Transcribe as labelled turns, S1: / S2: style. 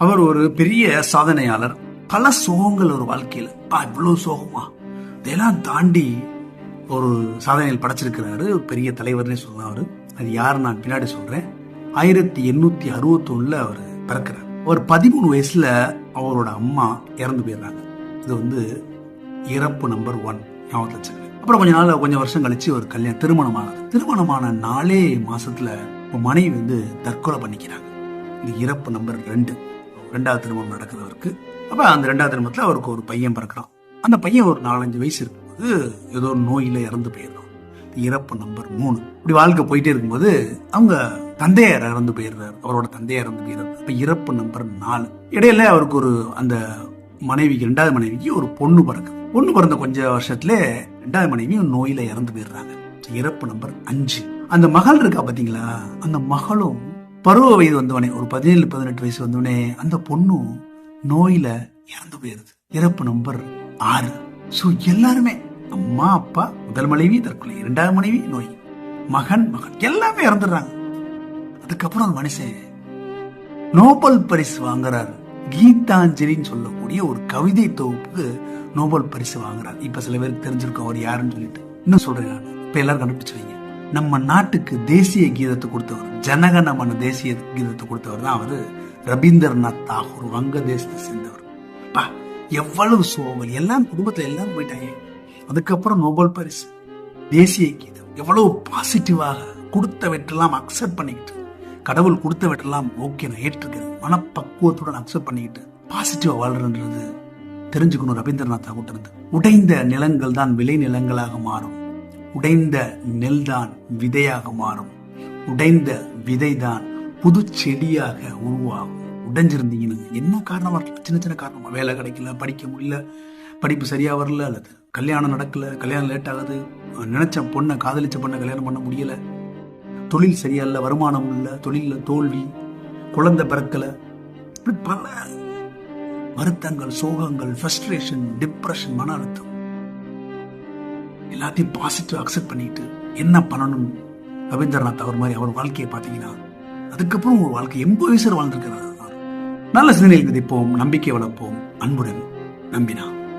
S1: அவர் ஒரு பெரிய சாதனையாளர். பல சோகங்கள் ஒரு வாழ்க்கையில். இவ்வளவு சோகமா? இதெல்லாம் தாண்டி ஒரு சாதனையில் படைச்சிருக்கிறாரு பெரிய தலைவர்னே சொல்லலாம் அவரு. அது யார் நான் பின்னாடி சொல்றேன். ஆயிரத்தி எண்ணூத்தி அறுபத்தி ஒண்ணுல அவர் பிறக்கிறார். ஒரு பதிமூணு வயசுல அவரோட அம்மா இறந்து போயிடுறாங்க. இது வந்து இறப்பு நம்பர் ஒன் ஞாபகத்தில் அப்புறம் கொஞ்ச நாள் கொஞ்சம் வருஷம் கழிச்சு ஒரு கல்யாணம் திருமணமானது. திருமணமான நாலே மாசத்துல மனைவி வந்து தற்கொலை பண்ணிக்கிறாங்க. இது இறப்பு நம்பர் ரெண்டு. ரெண்டாவது திருமணம் நடக்கிறவருக்கு. அப்ப அந்த ரெண்டாவது திருமணத்துல அவருக்கு ஒரு பையன் பிறக்கிறான். அந்த பையன் ஒரு நாலஞ்சு வயசு இருக்கும்போது ஏதோ ஒரு நோயில இறந்து போயிடுறான். இறப்பு நம்பர் மூணு. இப்படி வாழ்க்கை போயிட்டே இருக்கும்போது அவங்க தந்தையார் இறந்து போயிடுறாரு. அவரோட தந்தையார் இறந்து போயிடுறாரு. அப்ப இறப்பு நம்பர் நாலு. இடையில அவருக்கு ஒரு அந்த மனைவிக்கு ரெண்டாவது மனைவிக்கு ஒரு பொண்ணு பிறக்குது. பொண்ணு பிறந்த கொஞ்ச வருஷத்துல ரெண்டாவது மனைவியும் நோயில இறந்து போயிடுறாங்க. இறப்பு நம்பர் அஞ்சு. அந்த மகள் இருக்கா பாத்தீங்களா? அந்த மகளும் பருவ வயது வந்தவனே ஒரு பதினேழு பதினெட்டு வயசு வந்தவனே அந்த பொண்ணு நோயில இறந்து போயிருது. இறப்பு நம்பர் ஆறு. சோ எல்லாருமே அம்மா அப்பா முதல் மனைவி தற்கொலை இரண்டாவது மனைவி நோய். மகன் மகன் எல்லாமே இறந்துடுறாங்க. அதுக்கப்புறம் அந்த மனுஷன் நோபல் பரிசு வாங்குறாரு. கீதாஞ்சலின்னு சொல்லக்கூடிய ஒரு கவிதை தொகுப்புக்கு நோபல் பரிசு வாங்குறாரு. இப்ப சில பேருக்கு தெரிஞ்சிருக்கோம் அவர் யாருன்னு சொல்லிட்டு. இன்னும் சொல்றேன் நான். இப்ப எல்லாரும் கண்டுபிடிச்சு வைங்க நம்ம நாட்டுக்கு தேசிய கீதத்தை கொடுத்தவர் ஜனகணமன தேசிய கீதத்தை கொடுத்தவர் தான் அவர். ரவீந்திரநாத் தாகூர் வங்க தேசத்தை சேர்ந்தவர். பா எவ்வளவு சோகல் எல்லாம் குடும்பத்தில் எல்லாம் போயிட்டாங்க. அதுக்கப்புறம் நோபல் பரிசு தேசிய கீதம். எவ்வளவு பாசிட்டிவாக கொடுத்தவற்றெல்லாம் அக்செப்ட் பண்ணிக்கிட்டு கடவுள் கொடுத்தவற்றெல்லாம் ஓகே நான் ஏற்றுக்கிறேன் மனப்பக்குவத்துடன் அக்செப்ட் பண்ணிக்கிட்டு பாசிட்டிவாக வாழ்றன்றது தெரிஞ்சுக்கணும் ரவீந்திரநாத் தாகூர் இருந்து உடைந்த நிலங்கள் தான் விளை நிலங்களாக மாறும். உடைந்த நெல்தான் விதையாக மாறும். உடைந்த விதை தான் புது செடியாக உருவாகும். உடைஞ்சிருந்தீங்கன்னு என்ன காரணமா இருக்கலாம் சின்ன சின்ன காரணமா? வேலை கிடைக்கல படிக்க முடியல படிப்பு சரியா வரல அல்லது கல்யாணம் நடக்கல கல்யாணம் லேட் ஆகுது. நினைச்ச பொண்ணை காதலிச்ச பொண்ணை கல்யாணம் பண்ண முடியல. தொழில் சரியா இல்லை வருமானம் இல்லை தொழில தோல்வி குழந்தை பிறக்கலை. இப்படி பல வருத்தங்கள் சோகங்கள் ஃப்ரஸ்ட்ரேஷன் டிப்ரெஷன் மன அழுத்தம். எல்லாத்தையும் பாசிட்டிவ் அக்செப்ட் பண்ணிட்டு என்ன பண்ணணும் ரவீந்திரநாத் அவர் மாதிரி அவர் வாழ்க்கையை பார்த்தீங்கன்னா அதுக்கப்புறம் ஒரு வாழ்க்கை எண்பது வயசு வாழ்ந்திருக்கிறார். நல்ல சிந்தனையில் விதிப்போம் நம்பிக்கை வளர்ப்போம். அன்புடன் நம்பினா.